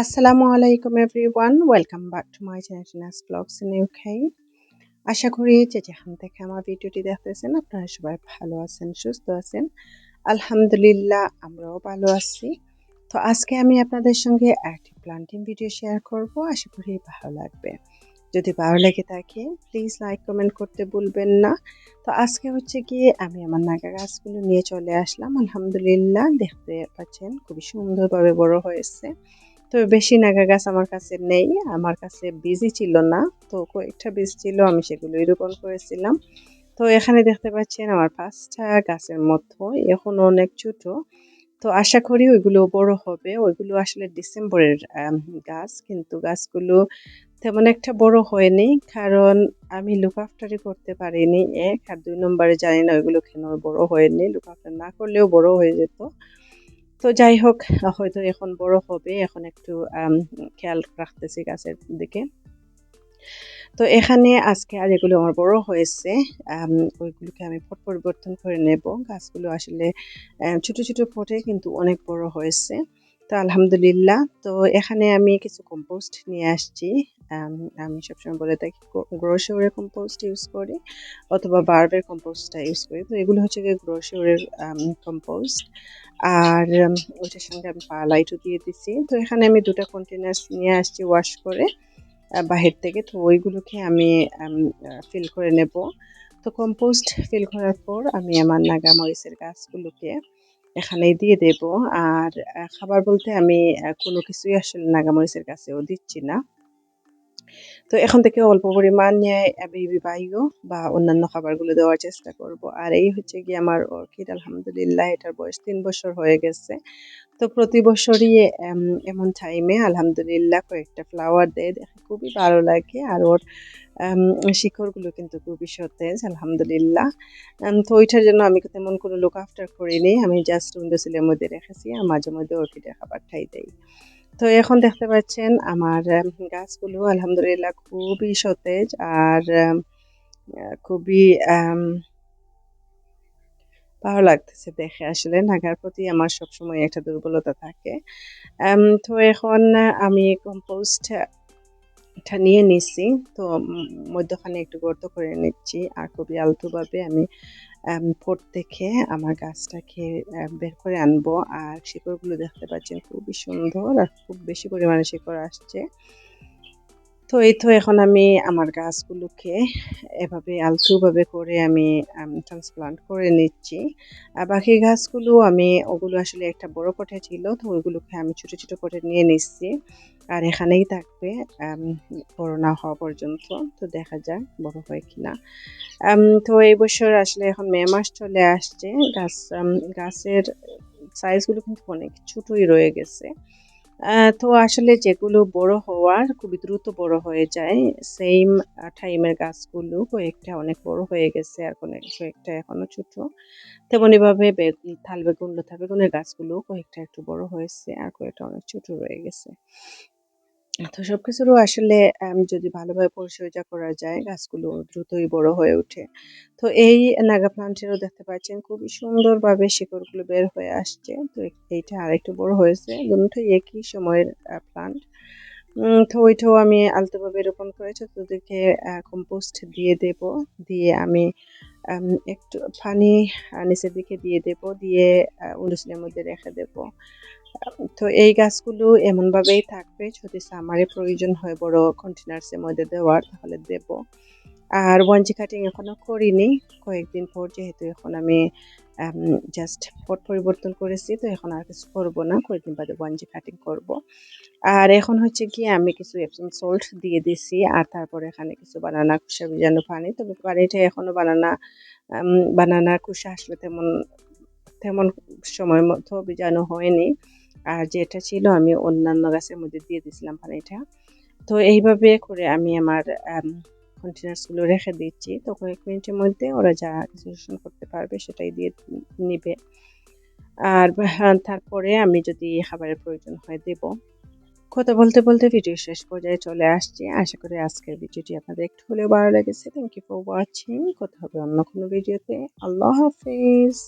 আসসালামু আলাইকুম everyone welcome back to my channel vlogs in UK আশা করি যে যেখান থেকে আমার ভিডিওটি দেখতেছেন, আপনারা সবাই ভালো আছেন, সুস্থ আছেন। আলহামদুলিল্লাহ, আমরাও ভালো আছি। তো আজকে আমি আপনাদের সঙ্গে একটি প্লান্টিং ভিডিও শেয়ার করব, আশা করি ভালো লাগবে। যদি ভালো লেগে থাকে প্লিজ লাইক কমেন্ট করতে ভুলবেন না। তো আজকে হচ্ছে গিয়ে আমি আমার নাগা গাছগুলো নিয়ে চলে আসলাম। আলহামদুলিল্লাহ, দেখতে পাচ্ছেন, খুবই সুন্দরভাবে বড় হয়েছে। তো বেশি নাগা গাছ আমার কাছে নেই, আমার কাছে বীজই ছিল না। তো কয়েকটা বীজ ছিল, আমি সেগুলোই রোপণ করেছিলাম। তো এখানে দেখতে পাচ্ছেন আমার পাঁচটা গাছের মতো এখন অনেক ছোট। তো আশা করি ওইগুলো বড় হবে। ওইগুলো আসলে ডিসেম্বরের গাছ, কিন্তু গাছগুলো তেমন একটা বড় হয়নি, কারণ আমি লুক আফটারই করতে পারিনি। এক আর দুই নম্বরে জানি না ওইগুলো কেন বড় হয়নি। লুক আফটার না করলেও বড় হয়ে যেত। তো যাই হোক হয়তো এখন বড় হবে, এখন একটু খেয়াল রাখতেছি গাছের দিকে। তো এখানে আজকে আর এগুলো আমার বড় হয়েছে ওইগুলোকে আমি পট পরিবর্তন করে নেব। গাছগুলো আসলে ছোট ছোট পটে কিন্তু অনেক বড় হয়েছে। তো আলহামদুলিল্লাহ। তো এখানে আমি কিছু কম্পোস্ট নিয়ে আসছি। আমি সবসময় বলে থাকি গ্রোশোরের কম্পোস্ট ইউজ করি অথবা বার্বের কম্পোস্টটা ইউজ করি। তো এগুলো হচ্ছে গিয়ে গ্রোশোরের কম্পোস্ট আর ওইটার সঙ্গে আমি পালাইটও দিয়ে দিছি। তো এখানে আমি দুটো কন্টেনার্স নিয়ে আসছি ওয়াশ করে বাহির থেকে। তো ওইগুলোকে আমি ফিল করে নেব। তো কম্পোস্ট ফিল করার পর আমি আমার নাগা মরিচের গাছগুলোকে এখানেই দিয়ে দেব। আর খাবার বলতে আমি কোনো কিছুই আসলে নাগা নাগামরিচের কাছেও দিচ্ছি না। তো এখন থেকে অল্প পরিমাণ পরিমাণে বেবি বায়ু বা অন্যান্য খাবারগুলো দেওয়ার চেষ্টা করব। আর এই হচ্ছে কি আমার অর্কিড, আলহামদুলিল্লাহ, এটার বয়স তিন বছর হয়ে গেছে। তো প্রতি বছরই এমন টাইমে আলহামদুলিল্লাহ, কয়েকটা ফ্লাওয়ার দেয়। দেখে খুবই ভালো লাগে। আর ওর শিকড়গুলো কিন্তু খুবই সতেজ, আলহামদুলিল্লাহ। তো ওইটার জন্য আমি তেমন কোনো লুক আফটার করিনি। আমি জাস্ট উইন্ডো সিলের মধ্যে রেখেছি। আর মাঝে মধ্যে অর্কিডের খাবার ঠাই দেই। তো এখন দেখতে পাচ্ছেন আমার গাছগুলো আলহামদুলিল্লাহ খুবই সতেজ আর খুবই ভালো লাগতেছে দেখে। আসলে নাগার প্রতি আমার সবসময় একটা দুর্বলতা থাকে। তো এখন আমি কম্পোস্ট এটা নিয়ে নিচ্ছি তো মধ্যখানে একটু গর্ত করে নিচ্ছি। আর খুবই আলতোভাবে আমি দেখে আমার গাছটাকে বের করে আনব। আর শিকড়গুলো দেখতে পাচ্ছেন খুবই সুন্দর আর খুব বেশি পরিমাণে শিকড় আসছে। তো এই তো এখন আমি আমার গাছগুলোকে এভাবে আলতুভাবে করে আমি ট্রান্সপ্লান্ট করে নিচ্ছি। আর বাকি গাছগুলো আমি, ওগুলো আসলে একটা বড় পটে ছিল, তো ওইগুলোকে আমি ছোট ছোট পটে নিয়ে নিচ্ছি। আর এখানেই থাকবে বড় না হওয়া পর্যন্ত, তো দেখা যাক বড় হয় কিনা তো এই বছর আসলে এখন মে মাস চলে আসছে, গাছ গাছের সাইজগুলো কিন্তু অনেক ছোটই রয়ে গেছে। তো আসলে যেগুলো বড় হওয়ার খুবই দ্রুত বড় হয়ে যায় সেম টাইমের গাছগুলো কয়েকটা অনেক বড় হয়ে গেছে, আর কয়েকটা এখনও ছোট। তেমনিভাবে থাল বেগুন, লতা বেগুনের গাছগুলো কয়েকটা একটু বড় হয়েছে, আর কয়েকটা অনেক ছোট রয়ে গেছে। তো সবকিছুরও আসলে যদি ভালোভাবে পরিচর্যা করা যায়, গাছগুলো দ্রুতই বড় হয়ে ওঠে। তো এই নাগা প্লান্টেরও দেখতে পাচ্ছেন খুবই সুন্দরভাবে শিকড়গুলো বের হয়ে আসছে। তো এইটা আরেকটু বড় হয়েছে। দুটোই একই সময়ের প্লান্ট। তো ওইটাও আমি আলতোভাবে রোপণ করে চতুর্দিকে কম্পোস্ট দিয়ে দেব। দিয়ে আমি একটু পানি নিচের দিকে দিয়ে দেব, দিয়ে উন্ডুসিনের মধ্যে রেখে দেব। তো এই গাছগুলো এমনভাবেই থাকবে, যদি সামারে প্রয়োজন হয় বড় কন্টেনার্সের মধ্যে দেওয়ার, তাহলে দেব। আর ওয়ানজি কাটিং এখনও করিনি। কয়েকদিন পর যেহেতু এখন আমি জাস্ট পট পরিবর্তন করেছি, তো এখন আর কিছু করব না। কয়েকদিন বাদে ওয়ানজি কাটিং করব। আর এখন হচ্ছে কি, আমি কিছু এপসন সল্ট দিয়ে দিছি, আর তারপরে এখানে কিছু বানানা কুসা ভিজানো পানি, তবে পানিটা এখনও বানানা বানানা কুসা আসলে তেমন তেমন সময় মতো ভিজানো হয়নি। আর যেটা ছিল, আমি অন্যান্য গাছের মধ্যে দিয়ে দিয়েছিলাম পানিটা। তো এইভাবে করে আমি আমার কন্টেনার্সগুলো রেখে দিচ্ছি। তো কয়েক মিনিটের মধ্যে ওরা যা রেজলিউশন করতে পারবে সেটাই দিয়ে নিবে। আর তারপরে আমি যদি খাবারের প্রয়োজন হয় দেব। কথা বলতে বলতে ভিডিও শেষ পর্যায়ে চলে আসছি। আশা করি আজকের ভিডিওটি আপনাদের একটু হলেও ভালো লেগেছে। থ্যাংক ইউ ফর ওয়াচিং কথা হবে অন্য কোনো ভিডিওতে আল্লাহ হাফিজ।